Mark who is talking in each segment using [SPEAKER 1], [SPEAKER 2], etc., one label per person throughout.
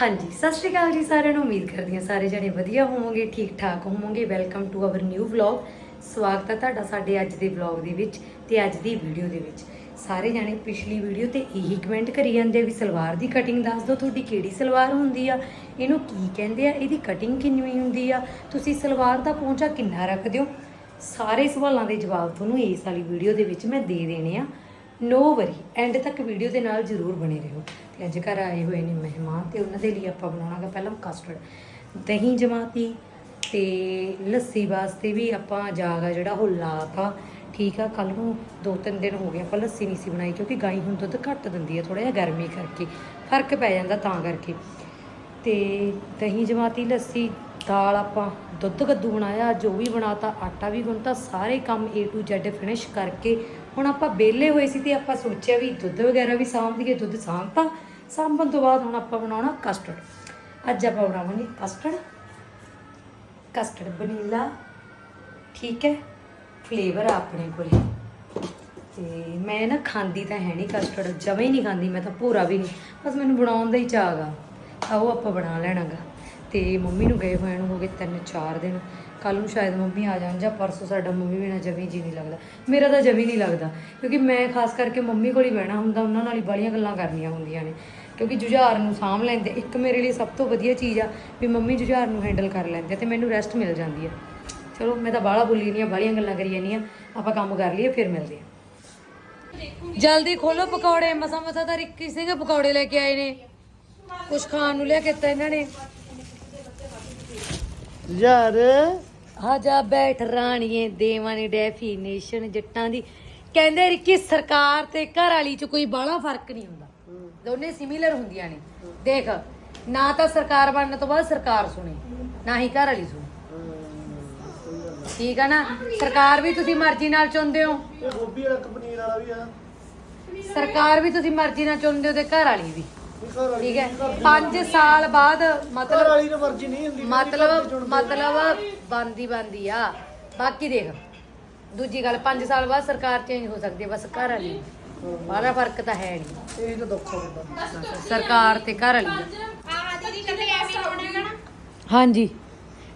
[SPEAKER 1] ਹਾਂਜੀ, ਸਤਿ ਸ਼੍ਰੀ ਅਕਾਲ ਜੀ ਸਾਰਿਆਂ ਨੂੰ। ਉਮੀਦ ਕਰਦੀ ਹਾਂ ਸਾਰੇ ਜਣੇ ਵਧੀਆ ਹੋਵੋਗੇ, ਠੀਕ ਠਾਕ ਹੋਵੋਗੇ। Welcome to our new vlog ਸਵਾਗਤ ਹੈ ਤੁਹਾਡਾ ਸਾਡੇ ਅੱਜ ਦੇ ਵਲੌਗ ਦੇ ਵਿੱਚ ਤੇ ਅੱਜ ਦੀ ਵੀਡੀਓ ਦੇ ਵਿੱਚ। ਸਾਰੇ ਜਣੇ ਪਿਛਲੀ ਵੀਡੀਓ ਤੇ ਇਹੀ ਕਮੈਂਟ ਕਰੀ ਜਾਂਦੇ ਆ ਵੀ ਸਲਵਾਰ ਦੀ ਕਟਿੰਗ ਦੱਸ ਦਿਓ, ਤੁਹਾਡੀ ਕਿਹੜੀ ਸਲਵਾਰ ਹੁੰਦੀ ਆ? ਇਹਨੂੰ ਕੀ ਕਹਿੰਦੇ ਆ? ਇਹਦੀ ਕਟਿੰਗ ਕਿੰਨੀ ਹੁੰਦੀ ਆ? ਤੁਸੀਂ ਸਲਵਾਰ ਦਾ ਪਹੁੰਚਾ ਕਿੰਨਾ ਰੱਖਦੇ ਹੋ? ਸਾਰੇ ਸਵਾਲਾਂ ਦੇ ਜਵਾਬ ਤੁਹਾਨੂੰ ਇਸ ਵਾਲੀ ਵੀਡੀਓ ਦੇ ਵਿੱਚ ਮੈਂ ਦੇ ਦੇਣੇ ਆ। ਨੋ ਵਰੀ ਐਂਡ ਤੱਕ ਵੀਡੀਓ ਦੇ ਨਾਲ ਜਰੂਰ ਬਣੇ ਰਹੋ। ਤੇ ਅੱਜ ਘਰ ਆਏ ਹੋਏ ਨੇ ਮਹਿਮਾਨ ਤੇ ਉਹਨਾਂ ਦੇ ਲਈ ਆਪਾਂ ਬਣਾਉਣਾਗਾ ਪਹਿਲਾਂ ਕਸਟਰਡ ਦਹੀਂ ਜਮਾਤੀ ਤੇ ਲੱਸੀ ਵਾਸਤੇ ਵੀ ਆਪਾਂ ਜਾਗਾ ਜਿਹੜਾ ਉਹ ਲਾਤਾ। ਠੀਕ ਆ ਕੱਲ ਨੂੰ ਦੋ ਤਿੰਨ ਦਿਨ ਹੋ ਗਏ ਆਪਾਂ ਲੱਸੀ ਨਹੀਂ ਸੀ ਬਣਾਈ ਕਿਉਂਕਿ ਗਾਈ ਹੁਣ ਦੁੱਧ ਘੱਟ ਦਿੰਦੀ ਹੈ ਥੋੜਾ ਜਿਹਾ ਗਰਮੀ ਕਰਕੇ, ਫ਼ਰਕ ਪੈ ਜਾਂਦਾ ਤਾਂ ਕਰਕੇ। ਤੇ ਦਹੀਂ ਜਮਾਤੀ, ਲੱਸੀ, ਦਾਲ ਆਪਾਂ ਦੁੱਧ ਕੱਦੂ ਬਣਾਇਆ, ਜੋ ਵੀ ਬਣਾਤਾ, ਆਟਾ ਵੀ ਗੁੰਨਤਾ, ਸਾਰੇ ਕੰਮ A to Z ਫਿਨਿਸ਼ ਕਰਕੇ ਹੁਣ ਆਪਾਂ ਵਿਹਲੇ ਹੋਏ ਸੀ ਤੇ ਆਪਾਂ ਸੋਚਿਆ ਵੀ ਦੁੱਧ ਵਗੈਰਾ ਵੀ ਸਾਂਭ ਦਈਏ ਦੁੱਧ ਸਾਂਭਤਾ ਸਾਂਭਣ ਤੋਂ ਬਾਅਦ ਹੁਣ ਆਪਾਂ ਬਣਾਉਣਾ ਕਸਟਰਡ ਅੱਜ ਆਪਾਂ ਬਣਾਵਾਂਗੇ ਕਸਟਰਡ ਕਸਟਰਡ ਵਨੀਲਾ ਠੀਕ ਹੈ? ਫਲੇਵਰ ਆ ਆਪਣੇ ਕੋਲੇ। ਤੇ ਮੈਂ ਨਾ ਖਾਂਦੀ ਤਾਂ ਹੈ ਨਹੀਂ ਕਸਟਰਡ ਜਮਾਂ ਹੀ ਨਹੀਂ ਖਾਂਦੀ, ਮੈਂ ਤਾਂ ਭੂਰਾ ਵੀ ਨਹੀਂ। ਬਸ ਮੈਨੂੰ ਬਣਾਉਣ ਦਾ ਹੀ ਚਾਅ ਤਾਂ ਉਹ ਆਪਾਂ ਬਣਾ ਲੈਣਾਗਾ। ਤੇ ਮੰਮੀ ਨੂੰ ਗਏ ਹੋਏ ਨੂੰ ਹੋ ਗਏ ਤਿੰਨ ਚਾਰ ਦਿਨ। ਕੱਲ ਨੂੰ ਸ਼ਾਇਦ ਮੰਮੀ ਆ ਜਾਣ ਜਾਂ ਪਰਸੋਂ ਸਾਡਾ ਮੰਮੀ ਬਿਨਾ ਜਮੀ ਜੀ ਨਹੀਂ ਲੱਗਦਾ। ਮੇਰਾ ਤਾਂ ਜਮੀ ਨਹੀਂ ਲੱਗਦਾ, ਕਿਉਂਕਿ ਮੈਂ ਖਾਸ ਕਰਕੇ ਮੰਮੀ ਕੋਲ ਹੀ ਬਹਿਣਾ ਹੁੰਦਾ, ਉਹਨਾਂ ਨਾਲ ਹੀ ਬੜੀਆਂ ਗੱਲਾਂ ਕਰਨੀਆਂ ਹੁੰਦੀਆਂ ਨੇ। ਕਿਉਂਕਿ ਜੁਝਾਰ ਨੂੰ ਸਾਂਭ ਲੈਂਦੇ, ਇੱਕ ਮੇਰੇ ਲਈ ਸਭ ਤੋਂ ਵਧੀਆ ਚੀਜ਼ ਆ ਵੀ ਮੰਮੀ ਜੁਝਾਰ ਨੂੰ ਹੈਂਡਲ ਕਰ ਲੈਂਦੇ ਤੇ ਮੈਨੂੰ ਰੈਸਟ ਮਿਲ ਜਾਂਦੀ ਆ। ਚਲੋ, ਮੈਂ ਤਾਂ ਬਾਹਲਾ ਬੋਲੀ ਨਹੀਂ ਆ, ਬਾਹਲੀਆਂ ਗੱਲਾਂ ਕਰੀ ਜਾਂਦੀ ਆ। ਆਪਾਂ ਕੰਮ ਕਰ ਲਈਏ, ਫਿਰ ਮਿਲਦੇ ਆ। ਜਲਦੀ ਖੋਲੋ ਪਕੌੜੇ, ਮਸਾ ਮਸਾ ਤਾਂ ਰਿੱਕੀ ਸਿੰਘ ਪਕੌੜੇ ਲੈ ਕੇ ਆਏ ਨੇ। ਕੁਝ ਖਾਣ ਨੂੰ ਲਿਆ ਕੇ ਦਿੱਤਾ ਇਹਨਾਂ ਨੇ।
[SPEAKER 2] ਯਾਰ
[SPEAKER 1] ਆ ਜਾ ਬੈਠ ਰਾਣੀਏ ਦੇਵਾਂ ਨੇ ਡੈਫੀਨੇਸ਼ਨ ਜੱਟਾਂ ਦੀ। ਕਹਿੰਦੇ ਰਿੱਕੀ ਸਰਕਾਰ ਤੇ ਘਰ ਵਾਲੀ ਚ ਕੋਈ ਬਾਹਲਾ ਫ਼ਰਕ ਨਹੀਂ ਹੁੰਦਾ। ਦੋਨੇ ਸਿਮਿਲਰ ਹੁੰਦੀਆਂ ਨੇ। ਦੇਖ ਨਾ ਤਾਂ ਸਰਕਾਰ ਬਣਨ ਤੋਂ ਬਾਅਦ ਸਰਕਾਰ ਸੁਣੇ ਨਾ ਹੀ ਘਰ ਵਾਲੀ ਸੁਣੇ। ਠੀਕ ਆ ਨਾ? ਸਰਕਾਰ ਵੀ ਤੁਸੀਂ ਮਰਜ਼ੀ ਨਾਲ ਚੁਣਦੇ ਹੋ।
[SPEAKER 2] ਇਹ ਗੋਭੀ ਵਾਲਾ ਇੱਕ ਪਨੀਰ ਵਾਲਾ ਵੀ ਆ।
[SPEAKER 1] ਸਰਕਾਰ ਵੀ ਤੁਸੀਂ ਮਰਜ਼ੀ ਨਾਲ ਚੁਣਦੇ ਹੋ ਤੇ ਘਰ ਵਾਲੀ ਵੀ। ਠੀਕ ਹੈ। 5 ਸਾਲ ਬਾਅਦ ਮਤਲਬ
[SPEAKER 2] ਵਾਲੀ ਨੂੰ ਮਰਜ਼ੀ ਨਹੀਂ ਹੁੰਦੀ
[SPEAKER 1] ਮਤਲਬ ਮਤਲਬ ਬੰਦੀ ਬੰਦੀ ਆ। ਬਾਕੀ ਦੇਖ ਦੂਜੀ ਗੱਲ 5 ਸਾਲ ਬਾਅਦ ਸਰਕਾਰ ਚੇਂਜ ਹੋ ਸਕਦੀ ਹੈ ਬਸ ਘਰ ਵਾਲੀ। ਬਾਹਲਾ ਫ਼ਰਕ ਤਾਂ ਹੈ ਨਹੀਂ।
[SPEAKER 2] ਇਹ ਤਾਂ ਦੁੱਖ ਹੁੰਦਾ
[SPEAKER 1] ਸਰਕਾਰ ਤੇ ਘਰ ਵਾਲੀ ਹਾਂਜੀ।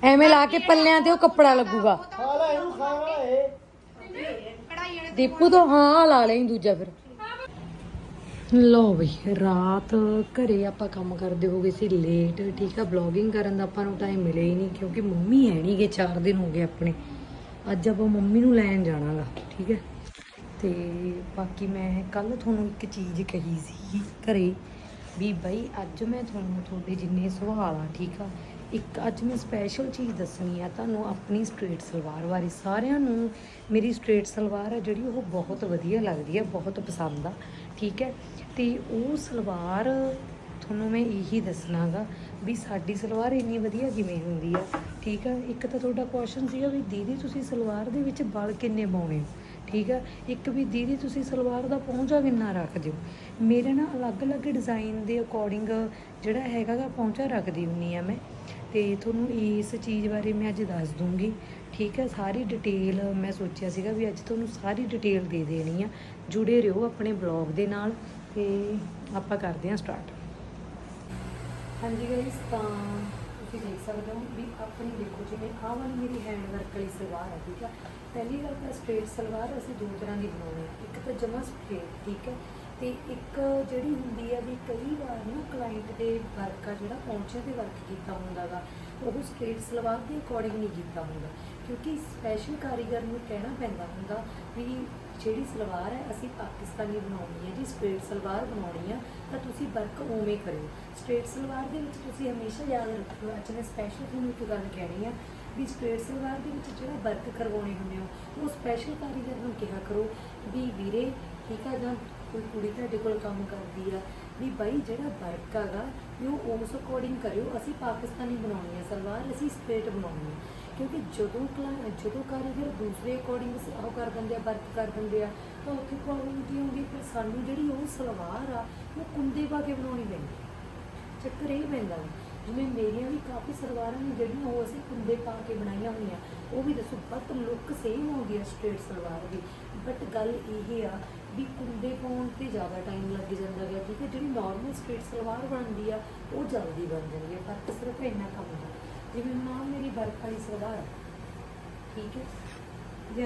[SPEAKER 1] ਐਵੇਂ ਲਾ ਕੇ ਪੱਲਿਆਂ ਤੇ ਉਹ ਕੱਪੜਾ ਲੱਗੂਗਾ।
[SPEAKER 2] ਖਾ ਲੈ ਇਹਨੂੰ ਖਾ ਲੈ ਇਹ।
[SPEAKER 1] ਦੀਪੂ ਤੋਂ ਹਾਂ ਲਾ ਲਈ ਦੂਜਾ ਫਿਰ। ਲੋ ਬਈ ਰਾਤ ਘਰੇ ਆਪਾਂ ਕੰਮ ਕਰਦੇ ਹੋ ਗਏ ਸੀ ਲੇਟ ਠੀਕ ਆ? ਬਲੌਗਿੰਗ ਕਰਨ ਦਾ ਆਪਾਂ ਨੂੰ ਟਾਈਮ ਮਿਲੇ ਹੀ ਨਹੀਂ ਕਿਉਂਕਿ ਮੰਮੀ ਹੈ ਨਹੀਂ ਗਏ 4 ਦਿਨ ਹੋ ਗਏ ਆਪਣੇ। ਅੱਜ ਆਪਾਂ ਮੰਮੀ ਨੂੰ ਲੈਣ ਜਾਣਾਗਾ, ਠੀਕ ਹੈ ਤੇ ਬਾਕੀ ਮੈਂ ਕੱਲ ਤੁਹਾਨੂੰ ਇੱਕ ਚੀਜ਼ ਕਹੀ ਸੀ ਘਰੇ ਵੀ ਬਾਈ, ਅੱਜ ਮੈਂ ਤੁਹਾਨੂੰ ਤੁਹਾਡੇ ਜਿੰਨੇ ਸਵਾਲ ਆ, ਠੀਕ ਆ? ਇੱਕ ਅੱਜ ਮੈਂ ਸਪੈਸ਼ਲ ਚੀਜ਼ ਦੱਸਣੀ ਆ, ਤੁਹਾਨੂੰ ਆਪਣੀ ਸਟ੍ਰੇਟ ਸਲਵਾਰ ਬਾਰੇ। ਸਾਰਿਆਂ ਨੂੰ ਮੇਰੀ ਸਟ੍ਰੇਟ ਸਲਵਾਰ ਆ ਜਿਹੜੀ ਉਹ ਬਹੁਤ ਵਧੀਆ ਲੱਗਦੀ ਹੈ ਬਹੁਤ ਪਸੰਦ ਆ, ਠੀਕ ਹੈ ਤੇ ਉਹ ਸਲਵਾਰ ਤੁਹਾਨੂੰ ਮੈਂ ਇਹੀ ਦੱਸਣਾਗਾ ਵੀ ਸਾਡੀ ਸਲਵਾਰ ਇੰਨੀ ਵਧੀਆ ਕਿਵੇਂ ਹੁੰਦੀ ਆ, ਠੀਕ ਆ? ਇੱਕ ਤਾਂ ਤੁਹਾਡਾ ਕੁਐਸਚਨ ਸੀਗਾ ਵੀ ਦੀਦੀ ਤੁਸੀਂ ਸਲਵਾਰ ਦੇ ਵਿੱਚ ਬਲ ਕਿੰਨੇ ਪਾਉਣੇ ਹੋ? ਠੀਕ ਆ? ਇੱਕ ਵੀ ਦੀਦੀ ਤੁਸੀਂ ਸਲਵਾਰ ਦਾ ਪਹੁੰਚਾ ਕਿੰਨਾ ਰੱਖਦੇ ਹੋ ਮੇਰੇ ਨਾਲ ਅਲੱਗ-ਅਲੱਗ ਡਿਜ਼ਾਈਨ ਦੇ ਅਕੋਰਡਿੰਗ ਜਿਹੜਾ ਹੈਗਾਗਾ ਪਹੁੰਚਾ ਰੱਖਦੀ ਹੁੰਨੀ ਆ ਮੈਂ। ਤੇ ਤੁਹਾਨੂੰ ਇਸ ਚੀਜ਼ ਬਾਰੇ ਮੈਂ ਅੱਜ ਦੱਸ ਦੂੰਗੀ, ਠੀਕ ਹੈ ਸਾਰੀ ਡਿਟੇਲ ਮੈਂ ਸੋਚਿਆ ਸੀਗਾ ਵੀ ਅੱਜ ਤੁਹਾਨੂੰ ਸਾਰੀ ਡਿਟੇਲ ਦੇ ਦੇਣੀ ਆ। ਜੁੜੇ ਰਹੋ ਆਪਣੇ ਬਲੌਗ ਦੇ ਨਾਲ। ਤੇ ਆਪਾਂ ਕਰਦੇ ਹਾਂ ਸਟਾਰਟ ਹਾਂਜੀ ਗਾਇਸ ਤਾਂ ਤੁਸੀਂ ਦੇਖ ਸਕਦੇ ਹੋ ਵੀ ਆਪਣੀ ਦੇਖੋ ਜਿਵੇਂ ਆਹ ਵਾਲੀ ਮੇਰੀ ਹੈਂਡ ਵਰਕ ਵਾਲੀ ਸਲਵਾਰ ਹੈ ਠੀਕ ਆ। ਪਹਿਲੀ ਗੱਲ ਤਾਂ ਸਟ੍ਰੇਟ ਸਲਵਾਰ ਅਸੀਂ ਦੋ ਤਰ੍ਹਾਂ ਦੀ ਬਣਾਉਂਦੇ ਹਾਂ ਇੱਕ ਤਾਂ ਜਮਾ ਸਟ੍ਰੇਟ ਠੀਕ ਹੈ ਤੇ ਇੱਕ ਜਿਹੜੀ ਹੁੰਦੀ ਆ ਵੀ ਕਈ ਵਾਰ ਨਾ ਕਲਾਇੰਟ ਦੇ ਵਰਕ ਆ, ਜਿਹੜਾ ਪਹੁੰਚੇ ਤੇ ਵਰਕ ਕੀਤਾ ਹੁੰਦਾਗਾ ਉਹ ਸਟ੍ਰੇਟ ਸਲਵਾਰ ਦੇ ਅਕੋਰਡਿੰਗ ਨਹੀਂ ਕੀਤਾ ਹੁੰਦਾ। ਕਿਉਂਕਿ ਸਪੈਸ਼ਲ ਕਾਰੀਗਰ ਨੂੰ ਕਹਿਣਾ ਪੈਂਦਾ ਹੁੰਦਾ ਵੀ ਜਿਹੜੀ ਸਲਵਾਰ ਹੈ, ਅਸੀਂ ਪਾਕਿਸਤਾਨੀ ਬਣਾਉਣੀ ਹੈ ਜੀ, ਸਟ੍ਰੇਟ ਸਲਵਾਰ ਬਣਾਉਣੀ ਆ, ਤਾਂ ਤੁਸੀਂ ਵਰਕ ਉਵੇਂ ਕਰਿਓ। ਸਟ੍ਰੇਟ ਸਲਵਾਰ ਦੇ ਵਿੱਚ ਤੁਸੀਂ ਹਮੇਸ਼ਾ ਯਾਦ ਰੱਖਿਓ, ਅੱਜ ਮੈਂ ਸਪੈਸ਼ਲ ਤੁਹਾਨੂੰ ਇੱਕ ਗੱਲ ਕਹਿਣੀ ਆ ਵੀ ਸਟ੍ਰੇਟ ਸਲਵਾਰ ਦੇ ਵਿੱਚ ਜਿਹੜਾ ਵਰਕ ਕਰਵਾਉਣੇ ਹੁੰਦੇ ਹੋ, ਉਹ ਸਪੈਸ਼ਲ ਕਾਰੀਗਰ ਨੂੰ ਕਿਹਾ ਕਰੋ ਵੀ ਵੀਰੇ ਠੀਕ ਆ ਜਾਂ ਕੋਈ ਕੁੜੀ ਤੁਹਾਡੇ ਕੋਲ ਕੰਮ ਕਰਦੀ ਆ, ਵੀ ਬਾਈ ਜਿਹੜਾ ਵਰਕ ਹੈਗਾ, ਵੀ ਉਹ ਉਸ ਅਕੋਰਡਿੰਗ ਕਰਿਓ, ਅਸੀਂ ਪਾਕਿਸਤਾਨੀ ਬਣਾਉਣੀ ਹੈ ਸਲਵਾਰ, ਅਸੀਂ ਸਟ੍ਰੇਟ ਬਣਾਉਣੀ ਹੈ ਕਿਉਂਕਿ ਜਦੋਂ ਕਲਾ ਜਦੋਂ ਕਾਰੀਗਰ ਦੂਸਰੇ ਅਕੋਰਡਿੰਗ ਉਹ ਕਰ ਦਿੰਦੇ ਆ ਵਰਕ ਕਰ ਦਿੰਦੇ ਆ, ਤਾਂ ਉੱਥੇ ਪ੍ਰੋਬਲਮ ਕੀ ਹੁੰਦੀ ਫਿਰ ਸਾਨੂੰ ਜਿਹੜੀ ਉਹ ਸਲਵਾਰ ਆ, ਉਹ ਕੁੰਦੇ ਪਾ ਕੇ ਬਣਾਉਣੀ ਪੈਂਦੀ ਚੱਕਰ ਇਹ ਪੈਂਦਾ ਵਾ। ਜਿਵੇਂ ਮੇਰੀਆਂ ਵੀ ਕਾਫੀ ਸਲਵਾਰਾਂ ਨੇ, ਜਿਹੜੀਆਂ ਉਹ ਅਸੀਂ ਕੁੰਦੇ ਪਾ ਕੇ ਬਣਾਈਆਂ ਹੋਈਆਂ, ਉਹ ਵੀ ਦੱਸੋ ਬਟ ਲੁੱਕ ਸੇਮ ਆਉਂਦੀ ਆ ਸਟ੍ਰੇਟ ਸਲਵਾਰ ਦੀ। ਬਟ ਗੱਲ ਇਹ ਆ ਵੀ ਕੁੰਡੇ ਪਾਉਣ ਤੇ ਜ਼ਿਆਦਾ ਟਾਈਮ ਲੱਗ ਜਾਂਦਾ ਗਿਆ ਠੀਕ ਹੈ ਜਿਹੜੀ ਨਾਰਮਲ ਸਟ੍ਰੇਟ ਸਲਵਾਰ ਬਣਦੀ ਆ, ਉਹ ਜਲਦੀ ਬਣ ਜਾਂਦੀ ਹੈ ਫ਼ਰਕ ਸਿਰਫ ਇੰਨਾ ਕੰਮ ਦਾ। ਜਿਵੇਂ ਹੁਣ ਮੇਰੀ ਬਰਫ਼ ਵਾਲੀ ਸਲਵਾਰ ਹੈ ਠੀਕ ਹੈ? ਜੀ